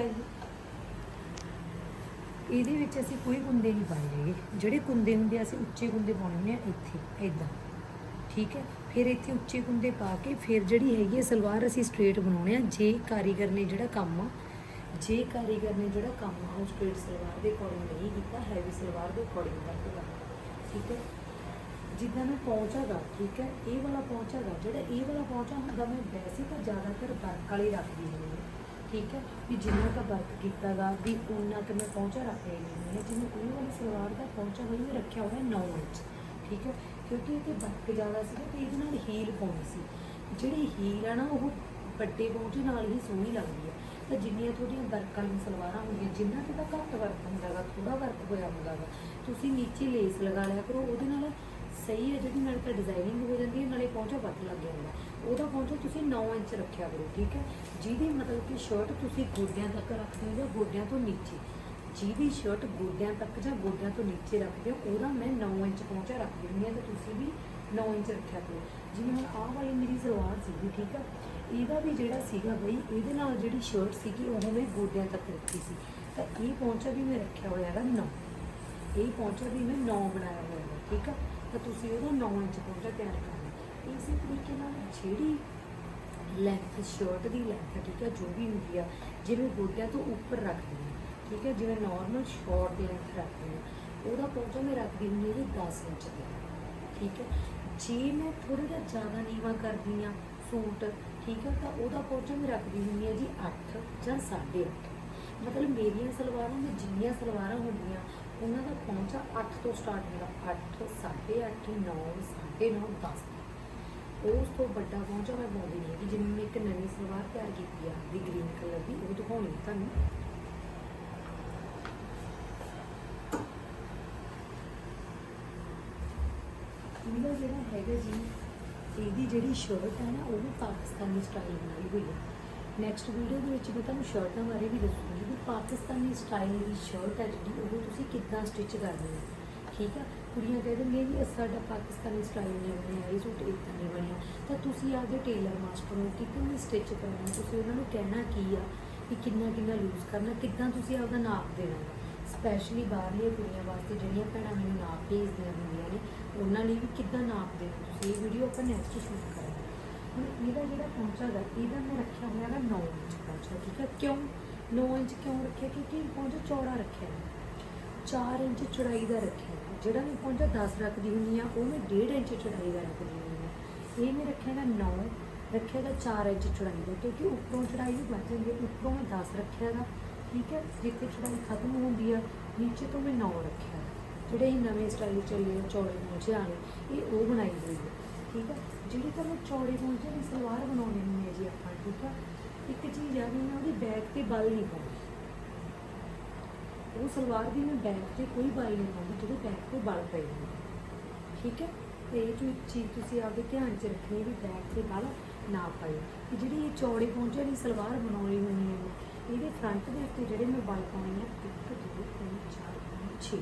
[SPEAKER 1] ਇਹਦੇ ਵਿੱਚ ਅਸੀਂ ਕੋਈ ਕੁੰਦੇ ਨਹੀਂ ਪਾਏ ਹੈਗੇ। ਜਿਹੜੇ ਕੁੰਦੇ ਹੁੰਦੇ ਆ, ਅਸੀਂ ਉੱਚੇ ਕੁੰਦੇ ਪਾਉਣੇ ਹੁੰਦੇ ਆ ਇੱਥੇ ਇਦਾਂ ਠੀਕ ਹੈ? ਫਿਰ ਇੱਥੇ ਉੱਚੇ ਕੁੰਦੇ ਪਾ ਕੇ ਫਿਰ ਜਿਹੜੀ ਹੈਗੀ ਹੈ ਸਲਵਾਰ ਅਸੀਂ ਸਟ੍ਰੇਟ ਬਣਾਉਣੇ ਆ। ਜੇ ਕਾਰੀਗਰ ਨੇ ਜਿਹੜਾ ਕੰਮ ਆ ਜੇ ਕਾਰੀਗਰ ਨੇ ਜਿਹੜਾ ਕੰਮ ਆ ਉਹ ਸਟ੍ਰੇਟ ਸਲਵਾਰ ਦੇ ਅਕੋਰਡਿੰਗ ਨਹੀਂ ਕੀਤਾ ਹੈਵੀ ਸਲਵਾਰ ਦੇ ਅਕੋਰਡਿੰਗ ਕਰਦਾ ਠੀਕ ਹੈ? ਜਿੱਦਾਂ ਮੈਂ ਪਹੁੰਚਾਗਾ ਠੀਕ ਹੈ? ਇਹ ਵਾਲਾ ਪਹੁੰਚਾਗਾ ਜਿਹੜਾ ਇਹ ਵਾਲਾ ਪਹੁੰਚਾ ਹੁੰਦਾ, ਮੈਂ ਵੈਸੇ ਤਾਂ ਜ਼ਿਆਦਾਤਰ ਵਰਕ ਵਾਲੀ ਰੱਖਦੀ ਹੁੰਦੀ ਹਾਂ, ਠੀਕ ਹੈ? ਵੀ ਜਿੰਨਾ ਕੁ ਵਰਕ ਕੀਤਾਗਾ ਵੀ ਉਨਾ ਕੁ ਮੈਂ ਪਹੁੰਚਾ ਰੱਖ ਰਹੀ ਹੁੰਦੀ ਹਾਂ। ਜਿਵੇਂ ਇਹ ਵਾਲੀ ਸਲਵਾਰ ਦਾ ਪਹੁੰਚਾ ਹੋਈ, ਮੈਂ ਰੱਖਿਆ ਹੋਇਆ 9 ਇੰਚ, ਠੀਕ ਹੈ? ਕਿਉਂਕਿ ਇਹਦੇ ਤੇ ਵਰਕ ਜ਼ਿਆਦਾ ਸੀਗਾ ਤੇ ਇਹਦੇ ਨਾਲ ਹੀਲ ਪਾਉਣੀ ਸੀ। ਜਿਹੜੀ ਹੀਲ ਆ ਨਾ, ਉਹ ਵੱਡੇ ਪਹੁੰਚੇ ਨਾਲ ਹੀ ਸੋਹਣੀ ਲੱਗਦੀ ਹੈ। ਤਾਂ ਜਿੰਨੀਆਂ ਤੁਹਾਡੀਆਂ ਵਰਕ ਵਾਲੀਆਂ ਸਲਵਾਰਾਂ ਹੁੰਦੀਆਂ, ਜਿੰਨਾ ਤੇ ਤਾਂ ਘੱਟ ਵਰਕ ਹੁੰਦਾਗਾ ਥੋੜਾ ਵਰਕ ਹੋਇਆ ਹੁੰਦਾਗਾ ਤੁਸੀਂ ਨੀਚੇ ਲੇਸ ਲਗਾ ਲਿਆ ਕਰੋ, ਉਹਦੇ ਨਾਲ ਸਹੀ ਹੈ, ਜਿਹੜੀ ਨਾਲ ਤਾਂ ਡਿਜ਼ਾਈਨਿੰਗ ਹੋ ਜਾਂਦੀ ਹੈ, ਨਾਲੇ ਪਹੁੰਚਾ ਵੱਧ ਲੱਗ ਜਾਂਦਾ ਉਹਦਾ ਪਹੁੰਚਾ ਤੁਸੀਂ 9 ਇੰਚ ਰੱਖਿਆ ਕਰੋ, ਠੀਕ ਹੈ? ਜਿਹਦੀ ਮਤਲਬ ਕਿ ਸ਼ਰਟ ਤੁਸੀਂ ਗੋਡਿਆਂ ਤੱਕ ਰੱਖਦੇ ਹੋ ਜਾਂ ਗੋਡਿਆਂ ਤੋਂ ਨੀਚੇ? ਜਿਹਦੀ ਸ਼ਰਟ ਗੋਡਿਆਂ ਤੱਕ ਜਾਂ ਗੋਡਿਆਂ ਤੋਂ ਨੀਚੇ ਰੱਖਦੇ ਹੋ, ਉਹਦਾ ਮੈਂ 9 ਇੰਚ ਪਹੁੰਚਾ ਰੱਖ ਦਿੰਦੀ ਹਾਂ ਤੇ ਤੁਸੀਂ ਵੀ 9 ਇੰਚ ਰੱਖਿਆ ਕਰੋ। ਜਿਵੇਂ ਹੁਣ ਆਹ ਵਾਲੀ ਮੇਰੀ ਸਲਵਾਰ ਸੀਗੀ, ਠੀਕ ਆ ਇਹਦਾ ਵੀ ਜਿਹੜਾ ਸੀਗਾ ਬਈ, ਇਹਦੇ ਨਾਲ ਜਿਹੜੀ ਸ਼ਰਟ ਸੀਗੀ ਉਹ ਮੈਂ ਗੋਡਿਆਂ ਤੱਕ ਰੱਖੀ ਸੀ। ਤਾਂ ਇਹ ਪਹੁੰਚਾ ਵੀ ਮੈਂ ਰੱਖਿਆ ਹੋਇਆ ਹੈਗਾ 9 ਇਹ ਪਹੁੰਚਾ ਵੀ ਮੈਂ 9 ਬਣਾਇਆ ਹੋਇਆ ਹੈ ਠੀਕ ਆ ਤਾਂ ਤੁਸੀਂ ਉਹਦਾ 9 ਇੰਚ ਪਹੁੰਚਾ ਤਿਆਰ ਕਰਨਾ ਇਸੇ ਤਰੀਕੇ ਨਾਲ ਜਿਹੜੀ ਲੈਂਥ ਸ਼ਰਟ ਦੀ ਲੈਂਥ ਠੀਕ ਹੈ, ਜੋ ਵੀ ਹੁੰਦੀ ਆ ਜਿਵੇਂ ਗੋਡਿਆਂ ਤੋਂ ਉੱਪਰ ਰੱਖਦੀ ਹਾਂ ਠੀਕ ਹੈ, ਜਿਵੇਂ ਨਾਰਮਲ ਸ਼ਾਰਟ ਲੈਂਥ ਰੱਖਦੀ ਹਾਂ ਉਹਦਾ ਪਹੁੰਚਾ ਮੈਂ ਰੱਖਦੀ ਹੁੰਦੀ ਹਾਂ ਜੀ 10 ਇੰਚ ਤੇ ਠੀਕ ਹੈ। ਜੇ ਮੈਂ ਥੋੜਾ ਜਿਹਾ ਜ਼ਿਆਦਾ ਨੀਵਾ ਕਰਦੀ ਆ ਸੂਟ, ਠੀਕ ਹੈ, ਤਾਂ ਉਹਦਾ ਪਹੁੰਚਾ ਮੈਂ ਰੱਖਦੀ ਹੁੰਦੀ ਹਾਂ ਜੀ 8 ਜਾਂ 8.5 ਮਤਲਬ ਮੇਰੀਆਂ ਸਲਵਾਰਾਂ ਵਿੱਚ ਜਿੰਨੀਆਂ ਸਲਵਾਰਾਂ ਹੁੰਦੀਆਂ ਉਹਨਾਂ ਦਾ ਪਹੁੰਚਾ 8 ਤੋਂ ਸਟਾਰਟ ਹੁੰਦਾ 8 8.5 9 9.5 10 ਉਸ ਤੋਂ ਵੱਡਾ ਪਹੁੰਚਾ ਮੈਂ ਪਾਉਂਦੀ ਨਹੀਂ ਕਿ ਜਿਵੇਂ ਮੈਂ ਇੱਕ ਨਵੀਂ ਸਲਵਾਰ ਤਿਆਰ ਕੀਤੀ ਆ ਦੀ ਗ੍ਰੀਨ ਕਲਰ ਦੀ, ਉਹ ਦਿਖਾਉਣੀ ਤੁਹਾਨੂੰ। ਇਹਦਾ ਜਿਹੜਾ ਹੈਗਾ ਜੀ, ਇਹਦੀ ਜਿਹੜੀ ਸ਼ਰਟ ਹੈ ਨਾ, ਉਹ ਵੀ ਪਾਕਿਸਤਾਨੀ ਸਟਾਈਲ ਬਣਾਈ ਹੋਈ ਹੈ ਨੈਕਸਟ ਵੀਡੀਓ ਦੇ ਵਿੱਚ ਮੈਂ ਤੁਹਾਨੂੰ ਸ਼ਰਟਾਂ ਬਾਰੇ ਵੀ ਦੱਸੂਗੀ। ਪਾਕਿਸਤਾਨੀ ਸਟਾਈਲ ਦੀ ਸ਼ਰਟ ਹੈ ਜਿਹੜੀ, ਉਹ ਤੁਸੀਂ ਕਿੱਦਾਂ ਸਟਿਚ ਕਰਨੀ ਹੈ? ਠੀਕ ਆ? ਕੁੜੀਆਂ ਕਹਿ ਦਿੰਦੀਆਂ ਵੀ ਸਾਡਾ ਪਾਕਿਸਤਾਨੀ ਸਟਾਈਲ ਨਹੀਂ ਬਣਿਆ, ਇਹ ਸੂਟ ਇਦਾਂ ਨਹੀਂ ਬਣਿਆ। ਤਾਂ ਤੁਸੀਂ ਆਪਦੇ ਟੇਲਰ ਮਾਸਟਰ ਨੂੰ ਕਿਤੇ ਵੀ ਸਟਿਚ ਕਰਨਾ? ਤੁਸੀਂ ਉਹਨਾਂ ਨੂੰ ਕਹਿਣਾ ਕੀ ਆ? ਕਿ ਕਿੰਨਾ ਕਿੰਨਾ ਲੂਜ਼ ਕਰਨਾ? ਕਿੱਦਾਂ ਤੁਸੀਂ ਆਪਦਾ ਨਾਪ ਦੇਣਾ? ਸਪੈਸ਼ਲੀ ਬਾਹਰਲੀਆਂ ਕੁੜੀਆਂ ਵਾਸਤੇ ਜਿਹੜੀਆਂ ਭੈਣਾਂ ਮੈਨੂੰ ਨਾਪ ਭੇਜਦੀਆਂ ਹੁੰਦੀਆਂ ਨੇ, ਉਹਨਾਂ ਲਈ ਵੀ ਕਿੱਦਾਂ ਨਾਪ ਦੇਣਾ? ਤੁਸੀਂ ਇਹ ਵੀਡੀਓ ਆਪਾਂ ਨੈਕਸਟ ਸ਼ੂਟ ਕਰਾਂਗੇ। ਹੁਣ ਇਹਦਾ ਜਿਹੜਾ ਪਹੁੰਚਾ ਦਾ ਇਹਦਾ ਮੈਂ ਰੱਖਿਆ ਹੋਇਆ ਹੈ 9 ਇੰਚ ਪਹੁੰਚਾ ਠੀਕ ਹੈ ਕਿਉਂ? 9 ਇੰਚ ਕਿਉਂ ਰੱਖਿਆ? ਕਿਉਂਕਿ ਇਹ ਚੌੜਾ ਰੱਖਿਆ ਹੈ। 4 ਇੰਚ ਚੌੜਾਈ ਦਾ ਰੱਖਿਆ ਜਿਹੜਾ ਮੈਂ ਪਹੁੰਚਾ 10 ਰੱਖਦੀ ਹੁੰਦੀ ਆ, ਉਹ ਮੈਂ 1.5 ਇੰਚ ਚੌੜਾਈ ਦਾ ਰੱਖਦੀ ਹੁੰਦੀ ਆ। ਇਹ ਮੈਂ ਰੱਖਿਆ ਹੈ 9 ਰੱਖਿਆ ਹੈ 4 ਇੰਚ ਚੌੜਾਈ ਦਾ, ਕਿਉਂਕਿ ਉੱਪਰੋਂ ਚੌੜਾਈ ਵੀ ਵੱਧ ਜਾਂਦੀ ਹੈ ਉੱਪਰੋਂ ਮੈਂ 10 ਰੱਖਿਆ ਹੈਗਾ ਠੀਕ ਹੈ? ਜਿੱਥੇ ਚੌੜਾਈ ਖਤਮ ਹੁੰਦੀ ਆ, ਨੀਚੇ ਤੋਂ ਮੈਂ 9 ਰੱਖਿਆ। ਜਿਹੜੇ ਇਹ ਨਵੇਂ ਸਟਾਈਲ ਚੱਲੇ ਚੌੜੇ ਪਹੁੰਚੇ ਵਾਲੇ, ਇਹ ਉਹ ਬਣਾਈ ਹੋਈ ਹੈ ਠੀਕ ਹੈ? ਜਿਹੜੀ ਤਾਂ ਮੈਂ ਚੌੜੇ ਪਹੁੰਚੇ ਦੀ ਸਲਵਾਰ ਬਣਾਉਣੀ ਹੁੰਦੀ ਹੈ ਜੀ ਆਪਾਂ, ਠੀਕ ਹੈ? ਇੱਕ ਚੀਜ਼ ਆ ਵੀ ਮੈਂ ਉਹਦੇ ਬੈਕ ਤੇ ਬਲ ਨਹੀਂ ਪਾਉਂਦੀ। ਉਹ ਸਲਵਾਰ ਦੀ ਮੈਂ ਬੈਕ ਤੇ ਕੋਈ ਬਲ ਨਹੀਂ ਪਾਉਂਦੀ, ਜਦੋਂ ਬੈਕ ਤੇ ਬਲ ਪਏ ਹੁੰਦੇ ਠੀਕ ਹੈ? ਤੇ ਇਹ ਜੋ ਇੱਕ ਚੀਜ਼ ਤੁਸੀਂ ਆਪਦੇ ਧਿਆਨ 'ਚ ਰੱਖਣੀ ਵੀ ਬੈਕ ਤੇ ਬਲ ਨਾ ਪਾਇਓ। ਕਿ ਜਿਹੜੀ ਇਹ ਚੌੜੇ ਪਹੁੰਚੇ ਦੀ ਸਲਵਾਰ ਬਣਾਉਣੀ ਹੋਣੀ ਹੈ, ਇਹਦੇ ਫਰੰਟ ਦੇ ਉੱਤੇ ਜਿਹੜੇ ਮੈਂ ਬਲ ਪਾਉਣੇ ਆ 1 2 3 4 5 6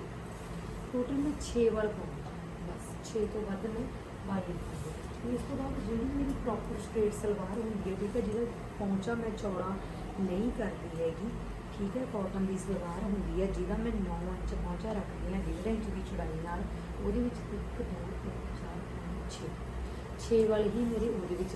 [SPEAKER 1] ਟੋਟਲ ਮੈਂ 6 ਵਾਲ ਪਾਉਂਦੀ ਬਸ 6 ਤੋਂ ਵੱਧ ਮੈਂ ਬਾਈ ਇਸ ਤੋਂ ਬਾਅਦ ਜਿਹੜੀ ਮੇਰੀ ਪ੍ਰੋਪਰ ਸਟ੍ਰੇਟ ਸਲਵਾਰ ਹੁੰਦੀ ਹੈ, ਠੀਕ ਹੈ, ਜਿਹਦਾ ਪਹੁੰਚਾ ਮੈਂ ਚੌੜਾ ਨਹੀਂ ਕਰਦੀ ਹੈਗੀ, ਠੀਕ ਹੈ ਕਾਟਨ ਦੀ ਸਲਵਾਰ ਹੁੰਦੀ ਹੈ, ਜਿਹਦਾ ਮੈਂ 9 ਇੰਚ ਪਹੁੰਚਾ ਰੱਖਦੀ ਹਾਂ 1.5 ਇੰਚ ਦੀ ਚੌੜਾਈ ਨਾਲ, ਉਹਦੇ ਵਿੱਚ 1 2 3 4 5 6 6 ਵਾਲੇ ਹੀ ਮੇਰੇ ਉਹਦੇ ਵਿੱਚ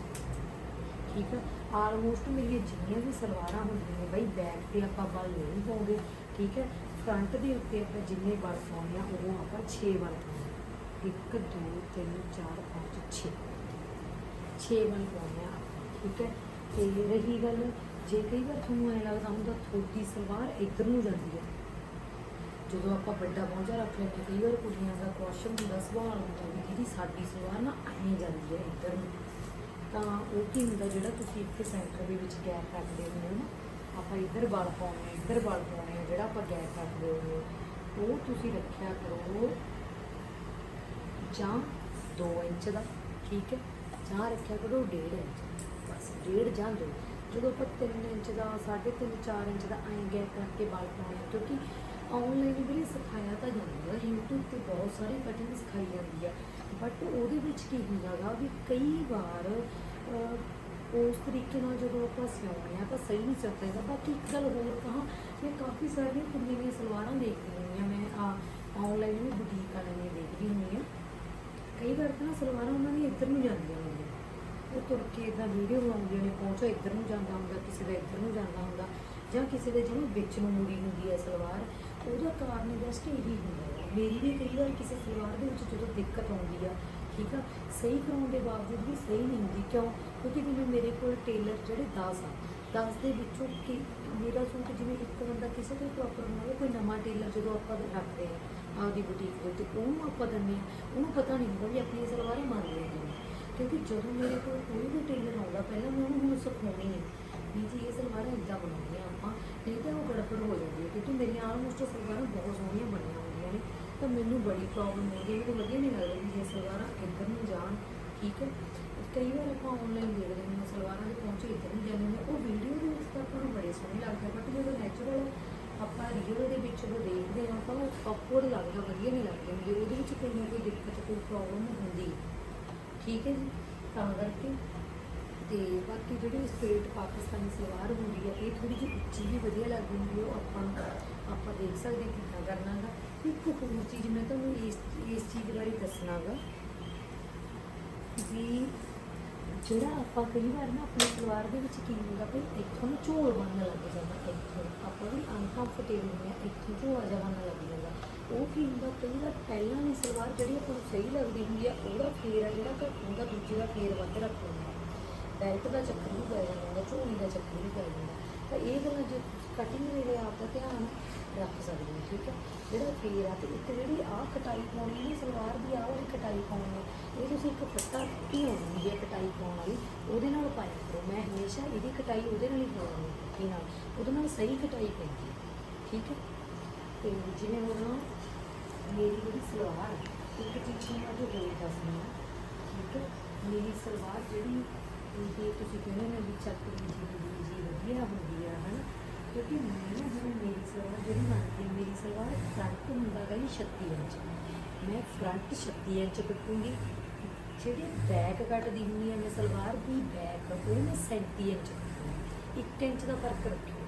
[SPEAKER 1] ਠੀਕ ਹੈ। ਆਲਮੋਸਟ ਮੇਰੀਆਂ ਜਿੰਨੀਆਂ ਵੀ ਸਲਵਾਰਾਂ ਹੁੰਦੀਆਂ ਨੇ ਬਈ ਬੈਕ ਤੇ ਆਪਾਂ ਬਲ ਨਹੀਂ ਪਾਉਂਦੇ, ਠੀਕ ਹੈ। ਫਰੰਟ ਦੇ ਉੱਤੇ ਆਪਾਂ ਜਿੰਨੇ ਬਲ ਪਾਉਂਦੇ ਆ ਉਹ ਆਪਾਂ 6 ਬਲ ਪਾਉਂਦੇ 1 2 3 4 5 6 6 ਬਲ ਪਾਉਂਦੇ ਆ। ਆਪਾਂ, ਠੀਕ ਹੈ? ਤੇ ਰਹੀ ਗੱਲ ਜੇ ਕਈ ਵਾਰ ਤੁਹਾਨੂੰ ਐ ਲੱਗਦਾ ਹੁੰਦਾ ਥੋੜੀ ਸਲਵਾਰ ਇੱਧਰ ਨੂੰ ਜਾਂਦੀ ਹੈ। ਜਦੋਂ ਆਪਾਂ ਵੱਡਾ ਪਹੁੰਚਾ ਰੱਖ ਲੈਂਦੇ ਕਈ ਵਾਰ ਕੁੜੀਆਂ ਦਾ ਕੁਐਸਚਨ ਹੁੰਦਾ ਸਵਾਲ ਹੁੰਦਾ ਵੀ ਜਿਹਦੀ ਸਾਡੀ ਸਲਵਾਰ ਨਾ ਐਂ ਜਾਂਦੀ ਹੈ ਇੱਧਰ ਨੂੰ। ਤਾਂ ਉਹ ਕੀ ਹੁੰਦਾ ਜਿਹੜਾ ਤੁਸੀਂ ਇੱਥੇ ਸੈਂਟਰ ਦੇ ਵਿੱਚ ਗੈਪ ਰੱਖਦੇ ਹੁੰਦੇ ਹੋ ਨਾ ਆਪਾਂ ਇੱਧਰ ਬਲ ਪਾਉਣੇ ਆ ਇੱਧਰ ਬਲ ਪਾਉਣੇ ਆ ਜਿਹੜਾ ਆਪਾਂ ਗੈਪ ਰੱਖਦੇ ਹੋ ਉਹ ਤੁਸੀਂ ਰੱਖਿਆ ਕਰੋ ਜਾਂ 2 ਇੰਚ ਦਾ ਠੀਕ ਹੈ? ਜਾਂ ਰੱਖਿਆ ਕਰੋ 1.5 ਇੰਚ। ਬਸ 1.5 ਜਾਂ 2 ਜਦੋਂ ਆਪਾਂ 3 ਇੰਚ ਦਾ 3.5 4 ਇੰਚ ਦਾ ਐਂ ਗੈਪ ਰੱਖ ਕੇ ਬਲ ਪਾਉਣੇ ਕਿਉਂਕਿ ਆਨਲਾਈਨ ਵੀ ਸਿਖਾਇਆ ਤਾਂ ਜਾਂਦਾ ਹੈ। YouTube ਤੇ ਬਹੁਤ ਸਾਰੀ ਕਟਿੰਗ ਸਿਖਾਈ ਜਾਂਦੀ ਆ। ਬਟ ਉਹਦੇ ਵਿੱਚ ਕੀ ਹੁੰਦਾ ਗਾ ਵੀ ਕਈ ਵਾਰ ਉਸ ਤਰੀਕੇ ਨਾਲ ਜਦੋਂ ਆਪਾਂ ਸਿਉਂਦੇ ਆ ਤਾਂ ਸਹੀ ਨਹੀਂ ਸਿਉਂਦਾ ਹੈਗਾ। ਬਾਕੀ ਇੱਕ ਗੱਲ ਹੋਰ ਕਹਾਂ, ਮੈਂ ਕਾਫੀ ਸਾਰੀਆਂ ਕੁੜੀਆਂ ਦੀਆਂ ਸਲਵਾਰਾਂ ਦੇਖਦੀ ਹੁੰਦੀ ਹਾਂ। ਮੈਂ ਆ ਆਨਲਾਈਨ ਵੀ ਬੁਟੀਕ ਵਾਲਿਆਂ ਦੀਆਂ ਦੇਖਦੀ ਹੁੰਦੀ ਹਾਂ। ਕਈ ਵਾਰ ਤਾਂ ਨਾ ਸਲਵਾਰਾਂ ਉਹਨਾਂ ਦੀਆਂ ਇੱਧਰ ਨੂੰ ਜਾਂਦੀਆਂ ਹੁੰਦੀਆਂ। ਉਹ ਤੁਰ ਕੇ ਇਦਾਂ ਵੀਡੀਓ ਬਣਾਉਂਦੀਆਂ ਨੇ, ਪਹੁੰਚੋ ਇੱਧਰ ਨੂੰ ਜਾਂਦਾ ਹੁੰਦਾ, ਕਿਸੇ ਦਾ ਇੱਧਰ ਨੂੰ ਜਾਂਦਾ ਹੁੰਦਾ ਜਾਂ ਕਿਸੇ ਦੇ ਜਿਵੇਂ ਵਿੱਚ ਨੂੰ ਮੁੜੀ ਹੁੰਦੀ ਹੈ ਸਲਵਾਰ, ਉਹਦਾ ਕਾਰਨ ਜਸਟ ਇਹੀ ਹੁੰਦਾ ਹੈ। ਮੇਰੀ ਵੀ ਕਈ ਵਾਰ ਕਿਸੇ ਸਲਵਾਰ ਦੇ ਵਿੱਚ ਜਦੋਂ ਦਿੱਕਤ ਆਉਂਦੀ ਆ, ਠੀਕ ਆ, ਸਹੀ ਕਰਾਉਣ ਦੇ ਬਾਵਜੂਦ ਵੀ ਸਹੀ ਨਹੀਂ ਹੁੰਦੀ। ਕਿਉਂ? ਕਿਉਂਕਿ ਜਿਵੇਂ ਮੇਰੇ ਕੋਲ ਟੇਲਰ ਜਿਹੜੇ 10 ਆ 10 ਦੇ ਵਿੱਚੋਂ ਕਿ ਮੇਰਾ ਸੂਟ ਜਿਵੇਂ ਇੱਕ ਬੰਦਾ ਕਿਸੇ ਤੋਂ ਪ੍ਰੋਪਰ ਬਣਾਵੇ, ਕੋਈ ਨਵਾਂ ਟੇਲਰ ਜਦੋਂ ਆਪਾਂ ਰੱਖਦੇ ਆ ਆਪਦੀ ਬੁਟੀਕ ਦੇ ਉੱਤੇ, ਉਹਨੂੰ ਆਪਾਂ ਦਿੰਦੇ ਹਾਂ। ਉਹਨੂੰ ਪਤਾ ਨਹੀਂ ਹੁੰਦਾ ਵੀ ਆਪਣੀ ਸਲਵਾਰਾਂ ਮੰਨ ਲੈਂਦੇ ਨੇ ਕਿਉਂਕਿ ਜਦੋਂ ਮੇਰੇ ਕੋਲ ਕੋਈ ਵੀ ਟੇਲਰ ਆਉਂਦਾ, ਪਹਿਲਾਂ ਮੈਂ ਉਹਨੂੰ ਹੁਣ ਸਿਖਾਉਣੀ ਹੈ ਵੀ ਜੀ, ਇਹ ਸਲਵਾਰਾਂ ਇਦਾਂ ਬਣਾਉਂਦੇ ਆ ਆਪਾਂ। ਨਹੀਂ ਤਾਂ ਉਹ ਗੜਬੜ ਹੋ ਜਾਂਦੀ ਹੈ, ਕਿਉਂਕਿ ਮੇਰੀਆਂ ਆਲਮੋਸਟ ਸਲਵਾਰਾਂ ਬਹੁਤ ਸੋਹਣੀਆਂ ਬਣੀਆਂ ਹੁੰਦੀਆਂ ਨੇ। ਤਾਂ ਮੈਨੂੰ ਬੜੀ ਪ੍ਰੋਬਲਮ ਹੁੰਦੀ ਹੈ। ਮੈਨੂੰ ਵਧੀਆ ਨਹੀਂ ਲੱਗਦਾ ਵੀ ਜੇ ਸਲਵਾਰਾਂ ਇੱਧਰ ਨੂੰ ਜਾਣ, ਠੀਕ ਹੈ? ਕਈ ਵਾਰ ਆਪਾਂ ਆਨਲਾਈਨ ਦੇਖਦੇ ਹਾਂ, ਸਲਵਾਰਾਂ ਦੇ ਪਹੁੰਚੇ ਇੱਧਰ ਨੂੰ ਜਾਂਦੇ ਨੇ ਉਹ ਵੀਡੀਓ ਦੇ ਵਿੱਚ ਤਾਂ ਆਪਾਂ ਨੂੰ ਬੜੇ ਸੋਹਣੇ ਲੱਗਦੇ ਬਟ ਜਦੋਂ ਨੈਚੁਰਲ ਆਪਾਂ ਰੀਅਲ ਦੇ ਵਿੱਚ ਉਹ ਦੇਖਦੇ ਹਾਂ ਤਾਂ ਉਹ awkward ਲੱਗਦਾ, ਵਧੀਆ ਨਹੀਂ ਲੱਗਦੇ। ਹੁੰਦੇ ਉਹਦੇ ਵਿੱਚ ਕੋਈ ਨਾ ਕੋਈ ਦਿੱਕਤ, ਕੋਈ ਪ੍ਰੋਬਲਮ ਹੁੰਦੀ ਹੈ। ਠੀਕ ਹੈ ਜੀ? ਤਾਂ ਕਰਕੇ ਤੇ ਬਾਕੀ ਜਿਹੜੀ ਸਟੇਟ ਪਾਕਿਸਤਾਨੀ ਸਲਵਾਰ ਹੁੰਦੀ ਹੈ, ਇਹ ਥੋੜੀ ਜਿਹੀ ਉੱਚੀ ਵੀ ਵਧੀਆ ਲੱਗਦੀ ਹੁੰਦੀ ਹੈ। ਉਹ ਆਪਾਂ ਨੂੰ, ਆਪਾਂ ਦੇਖ ਸਕਦੇ ਹਾਂ ਕਿੱਦਾਂ ਕਰਨਾ ਗਾ। ਇੱਕ ਹੋਰ ਚੀਜ਼ ਮੈਂ ਤੁਹਾਨੂੰ ਇਸ ਇਸ ਚੀਜ਼ ਬਾਰੇ ਦੱਸਣਾਗਾ ਵੀ ਜਿਹੜਾ ਆਪਾਂ ਕਈ ਵਾਰ ਨਾ ਆਪਣੇ ਸਲਵਾਰ ਦੇ ਵਿੱਚ ਕੀ ਹੁੰਦਾ ਵੀ ਇੱਥੋਂ ਨੂੰ ਝੋਲ ਬਣਨ ਲੱਗ ਜਾਂਦਾ, ਇੱਥੋਂ। ਆਪਾਂ ਵੀ ਅਨਕੰਫਰਟੇਬਲ ਹੁੰਦੇ ਆ ਇੱਥੋਂ ਝੋਲ ਜਿਹਾ ਬਣਨ ਲੱਗ ਜਾਂਦਾ। ਉਹ ਕੀ ਹੁੰਦਾ, ਕਈ ਵਾਰ ਪਹਿਲਾਂ ਦੀ ਸਲਵਾਰ ਜਿਹੜੀ ਆਪਾਂ ਨੂੰ ਸਹੀ ਲੱਗਦੀ ਹੁੰਦੀ ਆ, ਉਹਦਾ ਫੇਰ ਆ ਜਿਹੜਾ ਘੱਟ ਹੁੰਦਾ, ਦੂਜੇ ਦਾ ਫੇਰ ਵੱਧ ਰੱਖ ਹੁੰਦਾ। ਬੈਲਟ ਦਾ ਚੱਕਰ ਵੀ ਪੈ ਜਾਂਦਾ, ਝੋਲੀ ਦਾ ਚੱਕਰ ਵੀ ਪੈ ਜਾਂਦਾ। ਤਾਂ ਇਹ ਗੱਲਾਂ ਜੇ ਕਟਿੰਗ ਵੇਲੇ ਆਪ ਦਾ ਧਿਆਨ ਰੱਖ ਸਕਦੇ ਹੋ ਠੀਕ ਹੈ? ਜਿਹੜਾ ਫੇਰ ਆ ਤੇ ਇੱਕ ਜਿਹੜੀ ਆਹ ਕਟਾਈ ਪਾਉਣੀ ਹੈ ਸਲਵਾਰ ਦੀ ਆਹ ਵਾਲੀ ਕਟਾਈ ਪਾਉਣੀ ਹੈ ਇਹ ਤੁਸੀਂ ਇੱਕ ਫੱਟਾ ਕੀ ਹੁੰਦੀ ਹੈ ਕਟਾਈ ਪਾਉਣ ਵਾਲੀ ਉਹਦੇ ਨਾਲ ਪਾਇਆ ਕਰੋ। ਮੈਂ ਹਮੇਸ਼ਾ ਇਹਦੀ ਕਟਾਈ ਉਹਦੇ ਨਾਲ ਹੀ ਪਾਉਂਦੀ ਹਾਂ ਨਾਲ। ਉਹਦੇ ਨਾਲ ਸਹੀ ਕਟਾਈ ਪੈਂਦੀ ਠੀਕ ਹੈ? ਤੇ ਜਿਵੇਂ ਹੁਣ ਮੇਰੀ ਜਿਹੜੀ ਸਲਵਾਰ ਹੈ, ਇੱਕ ਚੀਜ਼ ਨੂੰ ਮੈਂ ਜੋ ਹੋਰ ਦੱਸਣੀ ਹੈ ਠੀਕ ਹੈ? ਮੇਰੀ ਸਲਵਾਰ ਜਿਹੜੀ ਇਹ ਤੁਸੀਂ ਕਹਿੰਦੇ ਨੇ ਵੀ ਚੱਕ ਦੀ ਜੀ ਜੀ ਵਧੀਆ ਹੁੰਦੀ ਕਿਉਂਕਿ ਮੈਂ ਨਾ ਜਿਵੇਂ ਮੇਰੀ ਸਲਵਾਰ, ਜਿਹੜੀ ਬਣਦੀ ਮੇਰੀ ਸਲਵਾਰ ਫਰੰਟ ਹੁੰਦਾ ਗਾ ਜੀ 36 ਇੰਚ। ਮੈਂ ਫਰੰਟ 36 ਇੰਚ ਕੱਟੂੰਗੀ। ਜਿਹੜੀ ਬੈਕ ਕੱਟਦੀ ਹੁੰਦੀ ਹੈ ਮੈਂ ਸਲਵਾਰ ਦੀ ਬੈਕ ਉਹ ਮੈਂ 37 ਇੰਚ ਕੱਟੂੰਗੀ। 1 ਇੰਚ ਦਾ ਫ਼ਰਕ ਰੱਖਿਓ।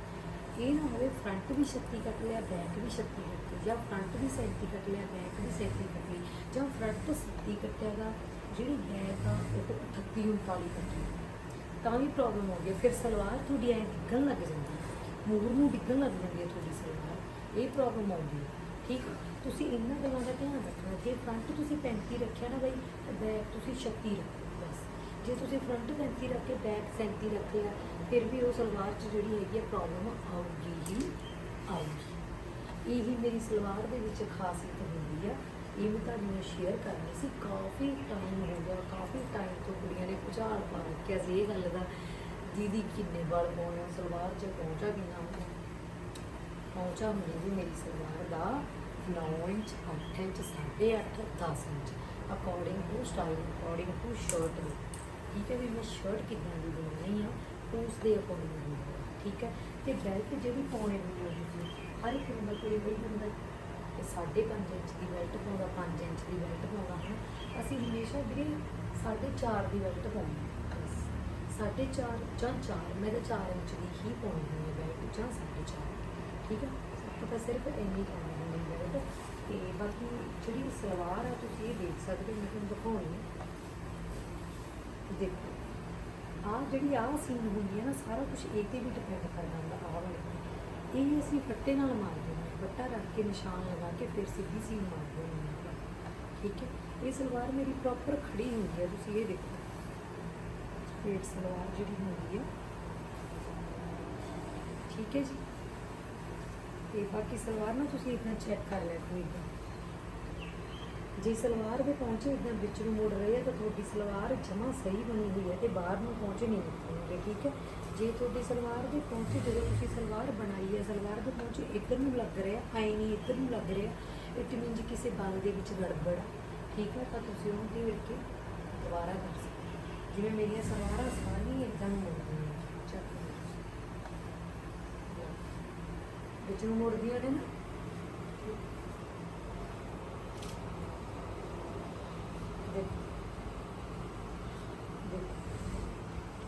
[SPEAKER 1] ਇਹ ਨਾ ਹੋਵੇ ਫਰੰਟ ਵੀ 36 ਕੱਟ ਲਿਆ ਬੈਕ ਵੀ 36 ਕੱਟ ਲਿਆ, ਜਾਂ ਫਰੰਟ ਵੀ 37 ਕੱਟ ਲਿਆ ਬੈਕ ਵੀ 37 ਕੱਟ ਲਈ ਜਾਂ ਫਰੰਟ 37 ਕੱਟਿਆ ਗਾ, ਜਿਹੜੀ ਬੈਕ ਆ, ਉਹ 38 39 ਕੱਟੀ ਤਾਂ ਵੀ ਪ੍ਰੋਬਲਮ ਹੋ ਗਈ ਫਿਰ ਸਲਵਾਰ ਤੁਹਾਡੀ ਐਂ ਡਿੱਗਣ ਲੱਗ ਜਾਂਦੀ ਮੂਰ ਨੂੰ ਡਿੱਗਣ ਲੱਗ ਜਾਂਦੀ ਹੈ ਤੁਹਾਡੀ ਸਲਵਾਰ ਇਹ ਪ੍ਰੋਬਲਮ ਆਉਂਦੀ ਹੈ। ਠੀਕ ਤੁਸੀਂ ਇਹਨਾਂ ਗੱਲਾਂ ਦਾ ਧਿਆਨ ਰੱਖਣਾ। ਜੇ ਫਰੰਟ ਤੁਸੀਂ 35 ਰੱਖਿਆ ਨਾ ਬਈ ਬੈਕ ਤੁਸੀਂ 36 ਰੱਖੋ, ਬਸ। ਜੇ ਤੁਸੀਂ ਫਰੰਟ 35 ਰੱਖ ਕੇ ਬੈਕ 37 ਰੱਖਿਆ ਫਿਰ ਵੀ ਉਹ ਸਲਵਾਰ 'ਚ ਜਿਹੜੀ ਹੈਗੀ ਆ ਪ੍ਰੋਬਲਮ ਆਊਗੀ ਹੀ ਆਊਗੀ। ਇਹੀ ਮੇਰੀ ਸਲਵਾਰ ਦੇ ਵਿੱਚ ਖਾਸੀਅਤ ਹੁੰਦੀ ਆ। ਇਹ ਮੈਂ ਤੁਹਾਡੇ ਨਾਲ ਸ਼ੇਅਰ ਕਰਨੀ ਸੀ। ਕਾਫੀ ਟਾਈਮ ਹੋ ਗਿਆ। ਕਾਫੀ ਟਾਈਮ ਤੋਂ ਕੁੜੀਆਂ ਨੇ ਭੁਚਾਲ ਪਾ ਰੱਖਿਆ ਸੀ ਇਹ ਗੱਲ ਦਾ। ਦੀਦੀ ਕਿੰਨੇ ਵਾਲ ਪਾਉਣੇ ਆ, ਸਲਵਾਰ 'ਚ ਪਹੁੰਚਾ ਕਿੰਨਾ ਹੁੰਦਾ? ਪਹੁੰਚਾ ਹੁੰਦਾ ਜੀ ਮੇਰੀ ਸਲਵਾਰ ਦਾ 9 inch 8 inch 8.5 10 inch. According to style according to shirt ਦੇ। ਠੀਕ ਹੈ ਵੀ ਮੈਂ ਸ਼ਰਟ ਕਿੱਦਾਂ ਦੀ ਬਣਾਉਣੀ ਆ ਉਸ ਦੇ ਅਕੋਰਡਿੰਗ ਬਣਾਉਣੀ ਠੀਕ ਹੈ, ਤੇ ਬੈਲਟ ਜਿਹੜੀ ਪਾਉਣੀ ਹੁੰਦੀ ਹੈ ਤੁਸੀਂ ਹਰ ਇੱਕ ਬੰਦਾ ਕੋਈ ਕੋਈ ਬੰਦਾ ਇਹ ਸਾਢੇ ਪੰਜ ਇੰਚ ਦੀ ਬੈਲਟ ਪਾਉਂਦਾ 5 ਇੰਚ ਦੀ ਬੈਲਟ ਪਾਉਂਦਾ ਹੈ ਅਸੀਂ ਹਮੇਸ਼ਾ ਵੀਰੇ ਸਾਢੇ ਚਾਰ ਦੀ ਬੈਲਟ ਪਾਉਂਦੇ ਹਾਂ ਬਸ ਸਾਢੇ ਚਾਰ ਜਾਂ 4 ਮੈਂ ਤਾਂ 4 ਇੰਚ ਦੀ ਹੀ ਪਾਉਣੀ ਹੁੰਦੀ ਹੈ ਬੈਲਟ ਜਾਂ ਸਾਢੇ ਚਾਰ ਠੀਕ ਹੈ ਆਪਾਂ ਤਾਂ ਸਿਰਫ ਇੰਨੀ ਪਾਉਣੀ ਹੁੰਦੀ ਹੈ ਬੈਲਟ ਤੇ ਬਾਕੀ ਜਿਹੜੀ ਸਲਵਾਰ ਆ ਤੁਸੀਂ ਇਹ ਦੇਖ ਸਕਦੇ ਹੋ ਮੈਂ ਤੁਹਾਨੂੰ ਦਿਖਾਉਣੀ ਹੈ ਦੇਖੋ ਆਹ ਜਿਹੜੀ ਆਹ ਸੀਨ ਹੁੰਦੀ ਹੈ ਨਾ ਸਾਰਾ ਕੁਝ ਇਹ ਤੇ ਵੀ ਡਿਪੈਂਡ ਕਰਦਾ ਹੁੰਦਾ ਆਹ ਵਾਲੇ ਤੇ। ਇਹ ਅਸੀਂ ਫੱਟੇ ਨਾਲ ਮਾਰਦੇ ਹਾਂ ਫੱਟਾ ਰੱਖ ਕੇ ਨਿਸ਼ਾਨ ਲਗਾ ਕੇ ਫਿਰ ਸਿੱਧੀ ਸੀਨ ਮਾਰਦੇ ਹਾਂ ਠੀਕ ਹੈ ਇਹ ਸਲਵਾਰ ਮੇਰੀ ਪ੍ਰੋਪਰ ਖੜੀ ਹੁੰਦੀ ਹੈ ਤੁਸੀਂ ਇਹ ਦੇਖੋ ਪੇਟ ਸਲਵਾਰ ਜਿਹੜੀ ਹੁੰਦੀ ਹੈ। ਠੀਕ ਹੈ ਜੀ। ਤੇ ਬਾਕੀ ਸਲਵਾਰ ਨਾ ਤੁਸੀਂ ਇਦਾਂ ਚੈੱਕ ਕਰ ਲੈ ਕੋਈ ਏਦਾਂ। ਜੇ ਸਲਵਾਰ ਦੇ ਪਹੁੰਚੇ ਇਦਾਂ ਵਿੱਚ ਨੂੰ ਮੁੜ ਰਹੇ ਆ ਤਾਂ ਤੁਹਾਡੀ ਸਲਵਾਰ ਜਮਾ ਸਹੀ ਬਣੀ ਹੋਈ ਹੈ ਤੇ ਬਾਹਰ ਨੂੰ ਪਹੁੰਚੇ ਨਹੀਂ ਨਿਕਲਣਗੇ ਠੀਕ ਹੈ? ਜੇ ਤੁਹਾਡੀ ਸਲਵਾਰ ਦੇ ਪਹੁੰਚੇ ਜਦੋਂ ਤੁਸੀਂ ਸਲਵਾਰ ਬਣਾਈ ਹੈ ਸਲਵਾਰ ਦੇ ਪਹੁੰਚੇ ਇੱਧਰ ਨੂੰ ਲੱਗ ਰਿਹਾ ਆਈ ਨਹੀਂ ਇੱਧਰ ਨੂੰ ਲੱਗ ਰਿਹਾ ਇਟ ਮੀਨਸ ਕਿਸੇ ਬਲ ਦੇ ਵਿੱਚ ਗੜਬੜ ਆ, ਠੀਕ ਹੈ? ਤਾਂ ਤੁਸੀਂ ਉਹਨੂੰ ਦੇਖ ਕੇ ਦੁਬਾਰਾ ਕਰ ਜਿਵੇਂ ਮੇਰੀਆਂ ਸਲਵਾਰਾਂ ਸਾਰੀ ਇਦਾਂ ਮੁੜਦੀਆਂ ਚੱਕ ਵਿੱਚ ਨੂੰ ਮੁੜਦੀਆਂ ਨੇ। ਨਾ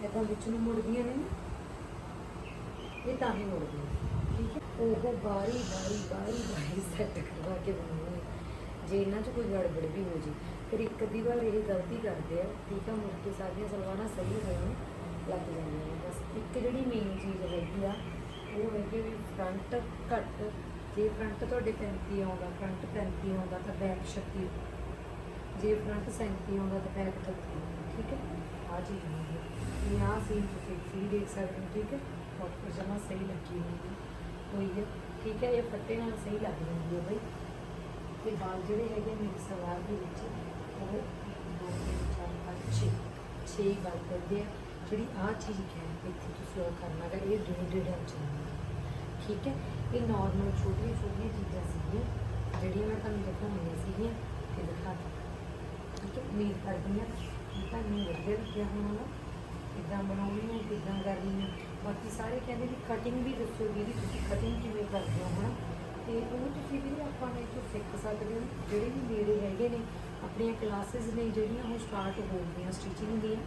[SPEAKER 1] ਇਦਾਂ ਵਿੱਚ ਮੁੜਦੀਆਂ ਨੇ ਨਾ। ਇਹ ਤਾਂ ਹੀ ਮੁੜਦੀਆਂ। ਠੀਕ ਹੈ? ਉਹ ਬਾਰੀ ਬਾਰੀ ਬਾਰੀ ਬਾਰੀ ਸੈੱਟ ਕਰਵਾ ਕੇ ਬਣਾਉਣੀ ਜੇ ਇਹਨਾਂ 'ਚ ਕੋਈ ਗੜਬੜ ਵੀ ਹੋ ਜੇ ਫਿਰ ਇੱਕ ਅੱਧੀ ਵਾਰ ਇਹ ਗਲਤੀ ਕਰਦੇ ਆ, ਠੀਕ ਆ, ਮੁੜ ਕੇ ਸਾਡੀਆਂ ਸਲਵਾਰਾਂ ਸਹੀ ਹੋਣ ਲੱਗ ਜਾਂਦੀਆਂ ਨੇ। ਬਸ ਇੱਕ ਜਿਹੜੀ ਮੇਨ ਚੀਜ਼ ਹੈਗੀ ਆ, ਉਹ ਹੈਗੀ ਵੀ ਫਰੰਟ ਘੱਟ, ਜੇ ਫਰੰਟ ਤੁਹਾਡੇ 35 ਆਉਂਦਾ ਫਰੰਟ 35 ਆਉਂਦਾ ਤਾਂ ਬੈਕ 36 ਜੇ ਫਰੰਟ 37 ਆਉਂਦਾ ਤਾਂ ਬੈਕ 33 ਠੀਕ ਹੈ? ਆ ਚੀਜ਼ ਹੁੰਦੀ ਹੈ। ਇਹ ਆ ਸੀ ਤੁਸੀਂ ਵੀ ਦੇਖ ਸਕਦੇ ਹੋ, ਠੀਕ ਹੈ? ਪ੍ਰੋਪਰ ਜਮਾ ਸਹੀ ਲੱਗੀ ਹੋਈ ਹੋਈ ਹੈ, ਠੀਕ ਹੈ? ਇਹ ਫੱਟੇ ਨਾਲ ਸਹੀ ਲੱਗ ਜਾਂਦੀ ਹੈ ਬਈ। ਤੇ ਬਾਲ ਜਿਹੜੇ ਹੈਗੇ ਮੇਰੇ ਸਲਵਾਰ ਦੇ ਵਿੱਚ ਉਹ ਦੋ ਤਿੰਨ ਚਾਰ ਪੰਜ ਛੇ ਛੇ ਗੱਲ ਕਰਦੇ ਆ ਜਿਹੜੀ ਆ ਚੀਜ਼ ਹੈ ਇੱਥੇ ਤੁਸੀਂ ਉਹ ਕਰਨਾ ਹੈ ਇਹ ਡੇਢ ਡੇਢ ਇੰਚ ਠੀਕ ਹੈ ਇਹ ਨਾਰਮਲ ਛੋਟੀਆਂ ਛੋਟੀਆਂ ਚੀਜ਼ਾਂ ਸੀਗੀਆਂ ਜਿਹੜੀਆਂ ਮੈਂ ਤੁਹਾਨੂੰ ਦਿਖਾਉਣੀਆਂ ਸੀਗੀਆਂ ਤੇ ਦਿਖਾ ਦਿੱਤੀਆਂ। ਠੀਕ ਹੈ ਉਮੀਦ ਕਰਦੀ ਹਾਂ ਕਿ ਤੁਹਾਨੂੰ ਵਧੀਆ ਲੱਗਿਆ ਹੋਣਾ ਕਿੱਦਾਂ ਬਣਾਉਣੀ ਹੈ ਕਿੱਦਾਂ ਕਰਨੀ ਹੈ ਬਾਕੀ ਸਾਰੇ ਕਹਿੰਦੇ ਵੀ ਕਟਿੰਗ ਵੀ ਦੱਸੋ ਵੀਰੇ ਤੁਸੀਂ ਕਟਿੰਗ ਕਿਵੇਂ ਕਰਦੇ ਹੋ ਹਨਾ ਤੇ ਉਹ ਤੁਸੀਂ ਵੀ ਆਪਾਂ ਨੇ ਤੋਂ ਸਿੱਖ ਸਕਦੇ ਹੋ, ਜਿਹੜੇ ਵੀ ਨੇੜੇ ਹੈਗੇ ਨੇ ਆਪਣੀਆਂ ਕਲਾਸਿਸ ਨੇ ਜਿਹੜੀਆਂ ਉਹ ਸਟਾਰਟ ਹੋ ਗਈਆਂ ਸਟਿਚਿੰਗ ਦੀਆਂ।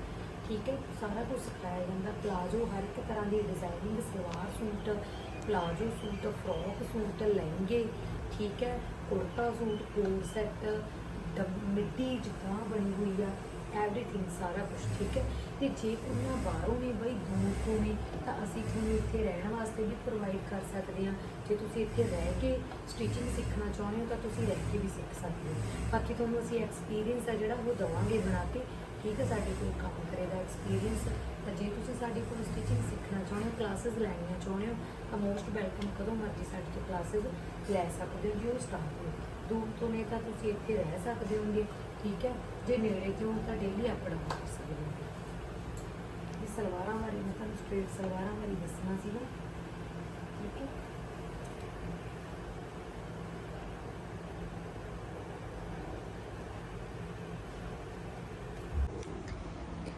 [SPEAKER 1] ਠੀਕ ਹੈ, ਸਾਰਾ ਕੁਝ ਸਿਖਾਇਆ ਜਾਂਦਾ। ਪਲਾਜੋ ਹਰ ਇੱਕ ਤਰ੍ਹਾਂ ਦੀ designing salwar suit palazzo suit frock suit, ਲਹਿੰਗੇ, ਠੀਕ ਹੈ, kurta suit, coat set midi ਜਿੱਦਾਂ ਬਣੀ ਹੋਈ ਆ। ਐਵਰੀਥਿੰਗ ਸਾਰਾ ਕੁਝ ਠੀਕ ਹੈ? ਤੇ ਜੇ ਕੁੜੀਆਂ ਬਾਹਰੋਂ ਨੇ ਬਈ ਦੂਰ ਤੋਂ ਨੇ ਤਾਂ ਅਸੀਂ ਤੁਹਾਨੂੰ ਇੱਥੇ ਰਹਿਣ ਵਾਸਤੇ ਵੀ ਪ੍ਰੋਵਾਈਡ ਕਰ ਸਕਦੇ ਹਾਂ। ਜੇ ਤੁਸੀਂ ਇੱਥੇ ਰਹਿ ਕੇ ਸਟਿਚਿੰਗ ਸਿੱਖਣਾ ਚਾਹੁੰਦੇ ਹੋ, ਤਾਂ ਤੁਸੀਂ ਰਹਿ ਕੇ ਵੀ ਸਿੱਖ ਸਕਦੇ ਹੋ। ਬਾਕੀ ਤੁਹਾਨੂੰ ਅਸੀਂ ਐਕਸਪੀਰੀਅੰਸ ਆ ਜਿਹੜਾ ਉਹ ਦਵਾਂਗੇ ਬਣਾ ਕੇ, ਠੀਕ ਹੈ? ਸਾਡੇ ਕੋਲ ਕੰਮ ਕਰੇਗਾ ਐਕਸਪੀਰੀਅੰਸ ਤਾਂ ਜੇ ਤੁਸੀਂ ਸਾਡੇ ਕੋਲ ਸਟਿਚਿੰਗ ਸਿੱਖਣਾ ਚਾਹੁੰਦੇ ਹੋ ਕਲਾਸਿਸ ਲੈਣੀਆਂ ਚਾਹੁੰਦੇ ਹੋ, ਤਾਂ ਮੋਸਟ ਵੈਲਕਮ ਕਦੋਂ ਮਰਜ਼ੀ ਸਾਡੇ ਤੋਂ ਕਲਾਸਿਸ ਲੈ ਸਕਦੇ ਹੋ, ਜੋ ਸਟਾਰਟ ਹੋ ਦੂਰ ਤੋਂ ਨੇ ਤਾਂ ਤੁਸੀਂ ਇੱਥੇ ਰਹਿ ਸਕਦੇ ਹੋਗੇ। ਠੀਕ ਹੈ? ਜੇ ਨੇੜੇ ਤੋਂ ਤਾਂ ਡੇਲੀ ਅਪ ਕਰ ਸਕਦੇ ਹੋ। ਇਹ ਸਲਵਾਰਾਂ ਬਾਰੇ ਮੈਂ ਤੁਹਾਨੂੰ ਸਟ੍ਰੇਟ ਸਲਵਾਰਾਂ ਬਾਰੇ ਦੱਸਣਾ ਸੀਗਾ। ਠੀਕ ਹੈ?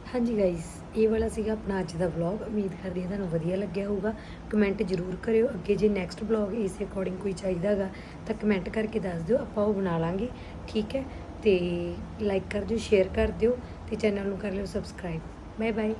[SPEAKER 1] ਹਾਂਜੀ ਗਾਇਸ ਇਹ ਵਾਲਾ ਸੀਗਾ ਆਪਣਾ ਅੱਜ ਦਾ ਵਲੌਗ ਉਮੀਦ ਕਰਦੀ ਹਾਂ ਤੁਹਾਨੂੰ ਵਧੀਆ ਲੱਗਿਆ ਹੋਊਗਾ। ਕਮੈਂਟ ਜ਼ਰੂਰ ਕਰਿਓ। ਅੱਗੇ ਜੇ ਨੈਕਸਟ ਵਲੌਗ ਇਸ ਅਕੋਰਡਿੰਗ ਕੋਈ ਚਾਹੀਦਾਗਾ ਤਾਂ ਕਮੈਂਟ ਕਰਕੇ ਦੱਸ ਦਿਓ। ਆਪਾਂ ਉਹ ਬਣਾ ਲਾਂਗੇ। ਠੀਕ ਹੈ? ਤੇ ਲਾਈਕ ਕਰ ਦਿਓ ਸ਼ੇਅਰ ਕਰ ਦਿਓ ਤੇ ਚੈਨਲ ਨੂੰ ਕਰ ਲਿਓ ਸਬਸਕ੍ਰਾਈਬ ਬਾਏ ਬਾਏ